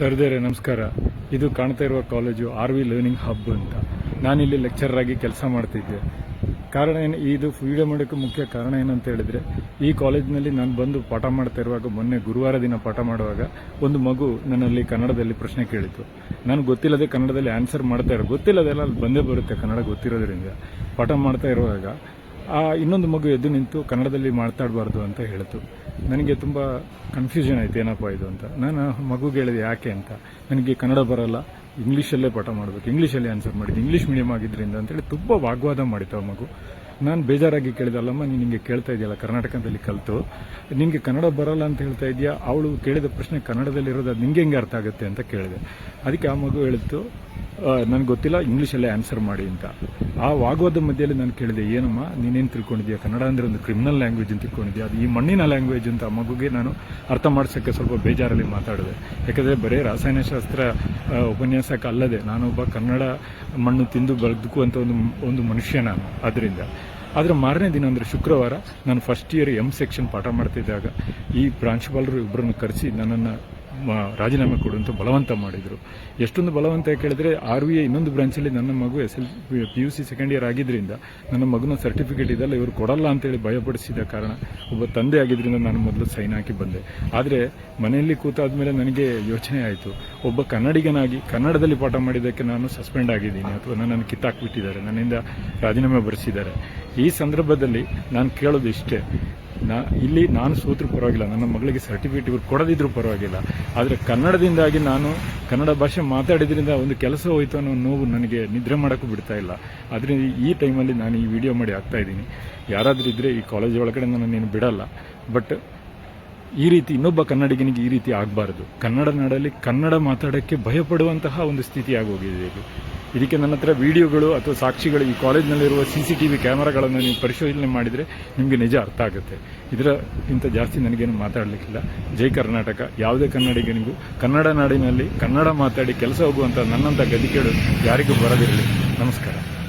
ಸರ್ದೇರೆ, ನಮಸ್ಕಾರ. ಇದು ಕಾಣ್ತಾ ಇರುವ college R V learning hub ಅಂತ. ನಾನಿಲ್ಲಿ ಲೆಕ್ಚರರ್ ಆಗಿ ಕೆಲಸ ಮಾಡ್ತಿದ್ದೆ. ಕಾರಣ ಏನು? ಇದು ವಿಡಿಯೋ ಮಾಡೋಕ್ಕೆ ಮುಖ್ಯ ಕಾರಣ ಏನಂತ ಹೇಳಿದ್ರೆ, ಈ ಕಾಲೇಜಿನಲ್ಲಿ ನಾನು ಬಂದು ಪಾಠ ಮಾಡ್ತಾ ಇರುವಾಗ, ಮೊನ್ನೆ ಗುರುವಾರ ದಿನ ಪಾಠ ಮಾಡುವಾಗ, ಒಂದು ಮಗು ನನ್ನಲ್ಲಿ ಕನ್ನಡದಲ್ಲಿ ಪ್ರಶ್ನೆ ಕೇಳಿತು. ನಾನು ಗೊತ್ತಿಲ್ಲದೆ ಕನ್ನಡದಲ್ಲಿ ಆನ್ಸರ್ ಮಾಡ್ತಾ ಇರೋ ಗೊತ್ತಿಲ್ಲದೆಲ್ಲ ಅಲ್ಲಿ ಬಂದೇ ಬರುತ್ತೆ ಕನ್ನಡ ಗೊತ್ತಿರೋದ್ರಿಂದ. ಪಾಠ ಮಾಡ್ತಾ ಇರುವಾಗ ಆ, ಇನ್ನೊಂದು ಮಗು ಎದ್ದು ನಿಂತು ಕನ್ನಡದಲ್ಲಿ ಮಾತಾಡಬಾರ್ದು ಅಂತ ಹೇಳಿತು. ನನಗೆ ತುಂಬ ಕನ್ಫ್ಯೂಷನ್ ಆಯಿತು, ಏನಪ್ಪ ಇದು ಅಂತ. ನಾನು ಮಗುಗೆ ಹೇಳಿದೆ, ಯಾಕೆ ಅಂತ. ನನಗೆ ಕನ್ನಡ ಬರಲ್ಲ, ಇಂಗ್ಲೀಷಲ್ಲೇ ಪಾಠ ಮಾಡಬೇಕು. ಇಂಗ್ಲೀಷಲ್ಲೇ ಆನ್ಸರ್ ಮಾಡಿದ್ದು, ಇಂಗ್ಲೀಷ್ ಮೀಡಿಯಂ ಆಗಿದ್ದರಿಂದ ಅಂತೇಳಿ ತುಂಬ ವಾಗ್ವಾದ ಮಾಡಿತು ಆ ಮಗು. ನಾನು ಬೇಜಾರಾಗಿ ಕೇಳಿದಲ್ಲಮ್ಮ ನೀನು ಹಿಂಗೆ ಕೇಳ್ತಾ ಇದೆಯಲ್ಲ, ಕರ್ನಾಟಕದಲ್ಲಿ ಕಲಿತು. ನಿನಗೆ ಕನ್ನಡ ಬರಲ್ಲ ಅಂತ ಹೇಳ್ತಾ ಇದೆಯಾ? ಅವಳು ಕೇಳಿದ ಪ್ರಶ್ನೆ ಕನ್ನಡದಲ್ಲಿರೋದು, ಅದು ನಿಂಗೆ ಹೆಂಗೆ ಅರ್ಥ ಆಗುತ್ತೆ ಅಂತ ಕೇಳಿದೆ. ಅದಕ್ಕೆ ಆ ಮಗು ಹೇಳಿತ್ತು ನನಗೆ ಗೊತ್ತಿಲ್ಲ, ಇಂಗ್ಲೀಷಲ್ಲೇ ಆನ್ಸರ್ ಮಾಡಿ ಅಂತ. ಆ ವಾಗ್ವಾದ ಮಧ್ಯದಲ್ಲಿ ನಾನು ಕೇಳಿದೆ, ಏನಮ್ಮ, ನೀನೇನು ತಿಳ್ಕೊಂಡಿದ್ಯಾ? ಕನ್ನಡ ಅಂದರೆ ಒಂದು ಕ್ರಿಮಿನಲ್ ಲ್ಯಾಂಗ್ವೇಜ್ ಅಂತ ತಿಳ್ಕೊಂಡಿದ್ಯಾ? ಅದು ಈ ಮಣ್ಣಿನ ಲ್ಯಾಂಗ್ವೇಜ್ ಅಂತ ಮಗುಗೆ ನಾನು ಅರ್ಥ ಮಾಡಿಸೋಕ್ಕೆ ಸ್ವಲ್ಪ ಬೇಜಾರಲ್ಲಿ ಮಾತಾಡಿದೆ. ಯಾಕಂದರೆ ಬರೀ ರಾಸಾಯನಶಾಸ್ತ್ರ ಉಪನ್ಯಾಸಕ್ಕೆ ಅಲ್ಲದೆ ನಾನೊಬ್ಬ ಕನ್ನಡ ಮಣ್ಣು ತಿಂದು ಬದುಕುವಂಥ ಒಂದು ಒಂದು ಮನುಷ್ಯ ನಾನು ಅದರಿಂದ ಆದರೆ ಮಾರನೇ ದಿನ ಅಂದರೆ ಶುಕ್ರವಾರ ನಾನು ಫಸ್ಟ್ ಇಯರ್ ಎಂ ಸೆಕ್ಷನ್ ಪಾಠ ಮಾಡ್ತಿದ್ದಾಗ ಈ ಪ್ರಾಂಶುಪಾಲರು ಇಬ್ಬರನ್ನು ಕರೆಸಿ ನನ್ನನ್ನು ರಾಜೀನಾಮೆ ಕೊಡುವಂತ ಬಲವಂತ ಮಾಡಿದರು. ಎಷ್ಟೊಂದು ಬಲವಂತ ಕೇಳಿದ್ರೆ ಆರ್ ವಿ ಇನ್ನೊಂದು ಬ್ರಾಂಚಲ್ಲಿ ನನ್ನ ಮಗು S L P U C second year ಆಗಿದ್ದರಿಂದ ನನ್ನ ಮಗನ ಸರ್ಟಿಫಿಕೇಟ್ ಇದೆಲ್ಲ ಇವರು ಕೊಡಲ್ಲ ಅಂತೇಳಿ ಭಯಪಡಿಸಿದ ಕಾರಣ ಒಬ್ಬ ತಂದೆ ಆಗಿದ್ದರಿಂದ ನಾನು ಮೊದಲು ಸೈನ್ ಹಾಕಿ ಬಂದೆ. ಆದರೆ ಮನೆಯಲ್ಲಿ ಕೂತಾದ್ಮೇಲೆ ನನಗೆ ಯೋಚನೆ ಆಯಿತು. ಒಬ್ಬ ಕನ್ನಡಿಗನಾಗಿ, ಕನ್ನಡದಲ್ಲಿ ಪಾಠ ಮಾಡಿದ್ದಕ್ಕೆ ನಾನು ಸಸ್ಪೆಂಡ್ ಆಗಿದ್ದೀನಿ ಅಥವಾ ನನ್ನನ್ನು ಕಿತ್ತಾಕ್ಬಿಟ್ಟಿದ್ದಾರೆ, ನನ್ನಿಂದ ರಾಜೀನಾಮೆ ಬರೆಸಿದ್ದಾರೆ. ಈ ಸಂದರ್ಭದಲ್ಲಿ ನಾನು ಕೇಳೋದು ಇಷ್ಟೇ. ನಾ, ಇಲ್ಲಿ ನಾನು ಸೋತರೂ ಪರವಾಗಿಲ್ಲ. ನನ್ನ ಮಗಳಿಗೆ ಸರ್ಟಿಫಿಕೇಟ್ ಇವರು ಕೊಡದಿದ್ರು ಪರವಾಗಿಲ್ಲ. ಆದರೆ ಕನ್ನಡದಿಂದಾಗಿ ನಾನು ಕನ್ನಡ ಭಾಷೆ ಮಾತಾಡಿದ್ರಿಂದ ಒಂದು ಕೆಲಸ ಹೋಯಿತು ಅನ್ನೋ ನೋವು ನನಗೆ ನಿದ್ರೆ ಮಾಡೋಕ್ಕೂ ಬಿಡ್ತಾ ಇಲ್ಲ. ಅದರಿಂದ ಈ ಟೈಮಲ್ಲಿ ನಾನು ಈ ವಿಡಿಯೋ ಮಾಡಿ ಆಗ್ತಾ ಇದ್ದೀನಿ. ಯಾರಾದರೂ ಇದ್ದರೆ ಈ ಕಾಲೇಜ್ ಒಳಗಡೆ ನಾನು ನೀನು ಬಿಡಲ್ಲ. ಬಟ್ ಈ ರೀತಿ ಇನ್ನೊಬ್ಬ ಕನ್ನಡಿಗನಿಗೆ ಈ ರೀತಿ ಆಗಬಾರ್ದು. ಕನ್ನಡ ನಾಡಲ್ಲಿ ಕನ್ನಡ ಮಾತಾಡೋಕ್ಕೆ ಭಯಪಡುವಂತಹ ಒಂದು ಸ್ಥಿತಿ ಆಗೋಗಿದೆ ಇದು. ಇದಕ್ಕೆ ನನ್ನ ಹತ್ರ ವಿಡಿಯೋಗಳು ಅಥವಾ ಸಾಕ್ಷಿಗಳು ಈ ಕಾಲೇಜ್ನಲ್ಲಿರುವ ಸಿ ಸಿ ಟಿ ವಿ ಕ್ಯಾಮರಾಗಳನ್ನು ನೀವು ಪರಿಶೋಧನೆ ಮಾಡಿದರೆ ನಿಮಗೆ ನಿಜ ಅರ್ಥ ಆಗುತ್ತೆ. ಇದರ ಇಂಥ ಜಾಸ್ತಿ ನನಗೇನು ಮಾತಾಡಲಿಕ್ಕಿಲ್ಲ. ಜೈ ಕರ್ನಾಟಕ. ಯಾವುದೇ ಕನ್ನಡಿಗನಿಗೂ ಕನ್ನಡ ನಾಡಿನಲ್ಲಿ ಕನ್ನಡ ಮಾತಾಡಿ ಕೆಲಸ ಹೋಗುವಂಥ ನನ್ನಂಥ ಗದಿಕೆಗಳು ಯಾರಿಗೂ ಬರದಿರಲಿ. ನಮಸ್ಕಾರ.